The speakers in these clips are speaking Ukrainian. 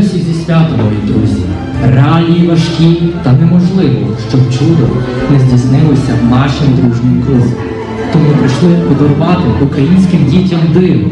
всіх зі святом, мої друзі. Реальні, важкі, та неможливо, щоб чудо не здійснилося нашим дружнім кризом. Тому прийшли подарувати українським дітям диво.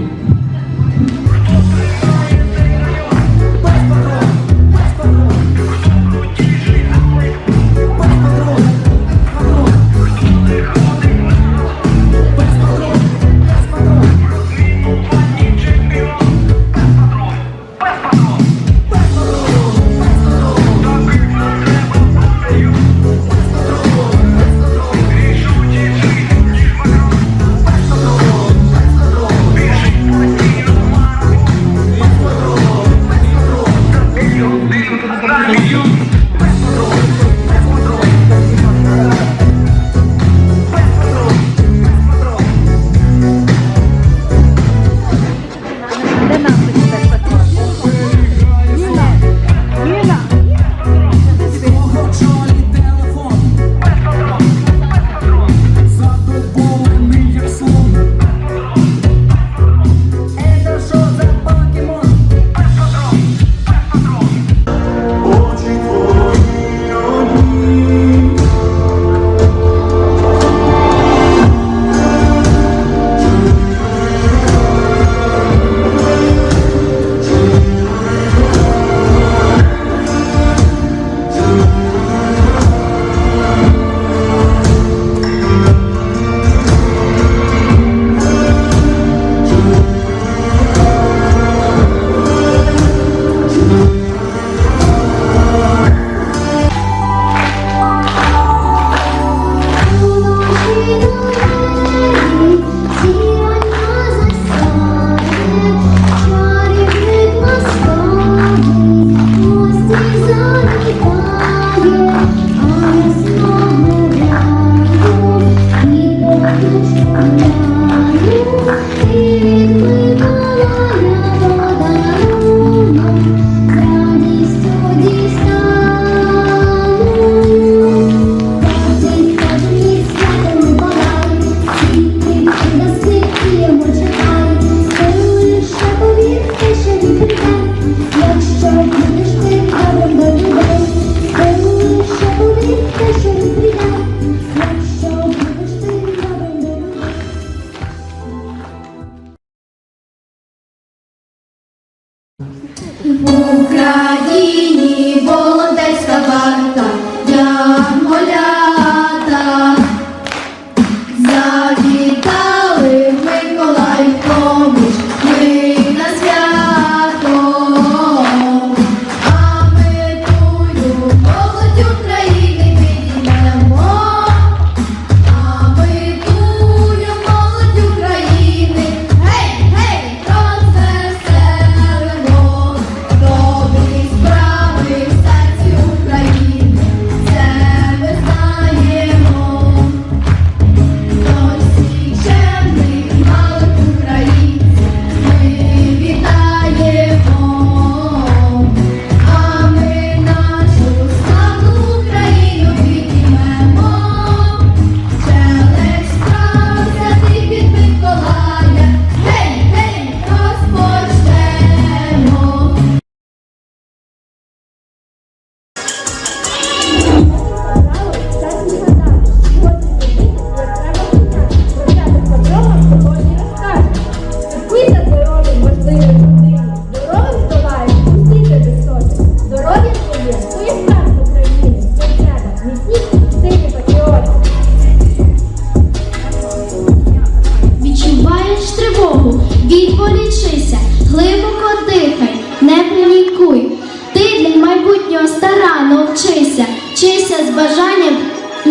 Lord,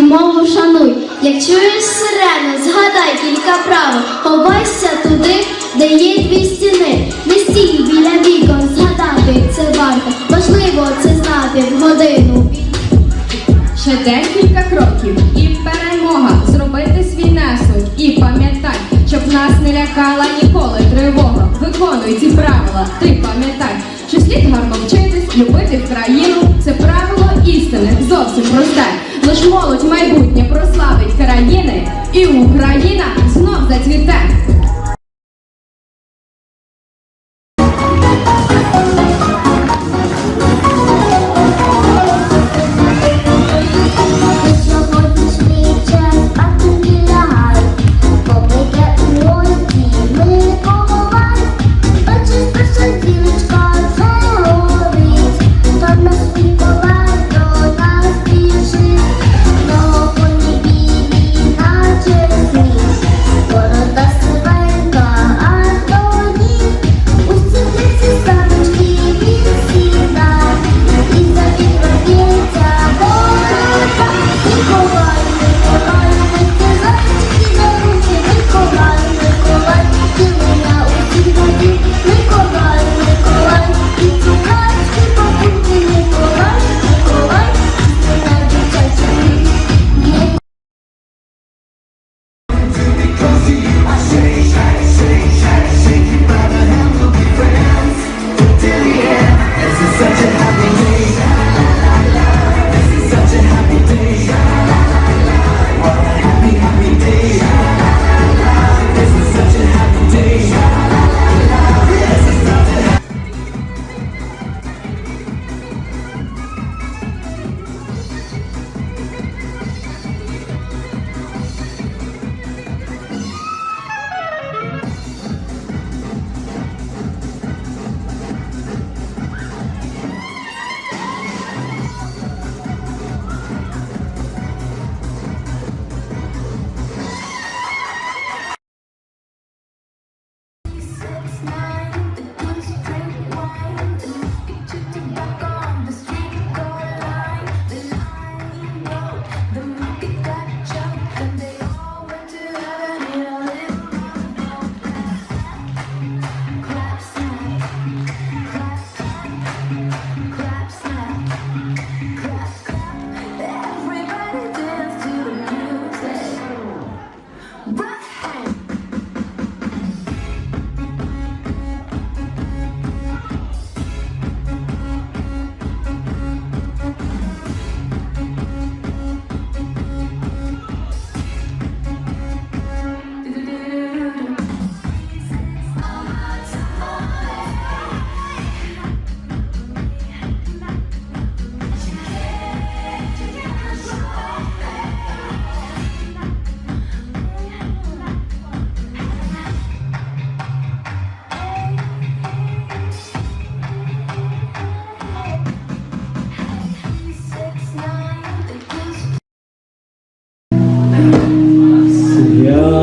мову шануй. Як чуєш сирену, згадай кілька правил, Ховайся туди, де є дві стіни. Не стій біля вікон, згадати це варто. Важливо це знати в годину. Ще декілька кроків і перемога зробити свій несок. І пам'ятай, щоб нас не лякала. і Україна знов зацвіте.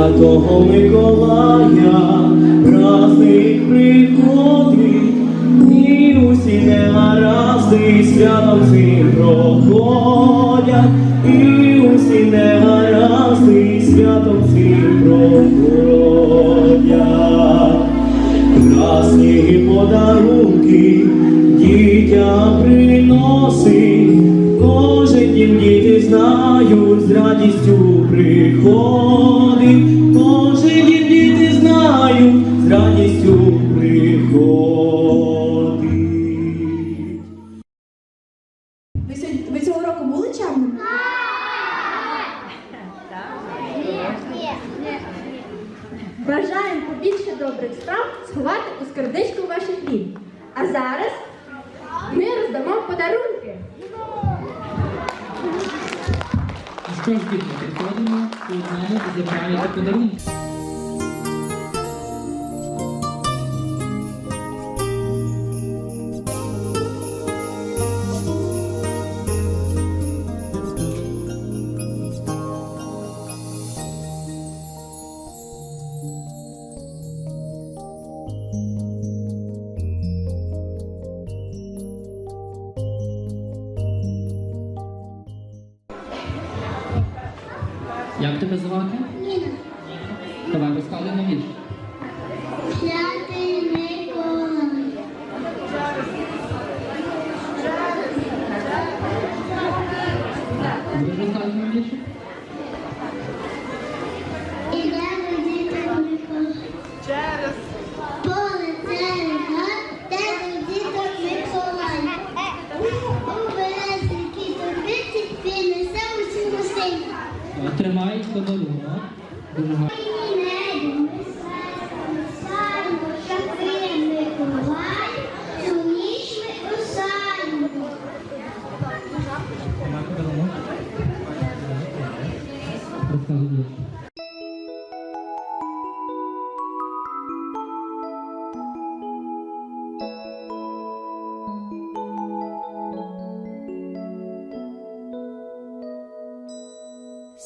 Свято Миколая, праздник приходить, і усі негаразди святом цим проходять, і усі негаразди святом цим проходять. Красні подарунки дітям приносить, кожен дім діти знають, з радістю приходить, Побільше добрих справ сховати у скарбничку ваших днів. А зараз ми роздамо подарунки. Що ж, підходимо і одному і забираєте подарунки. Тебе звати? Ніна, Давай на вірш. святий Миколай. Розказувати на вірш?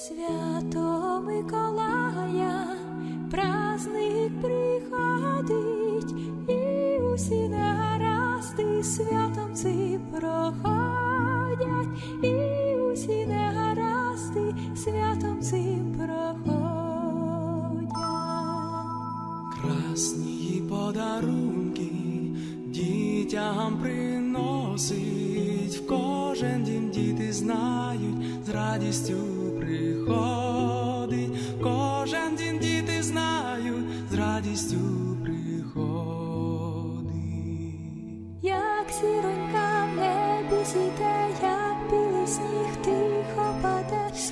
Свято Миколая, праздник приходить, і усі негаразди святом ці проходять, і усі негаразди святом ці проходять. Красні подарунки дітям приносить, в кожен дім діти знають, з радістю приходить, в кожен дім діти знають, з радістю приходить. Як сіронька в небі зійде, як білий сніг тихо паде, З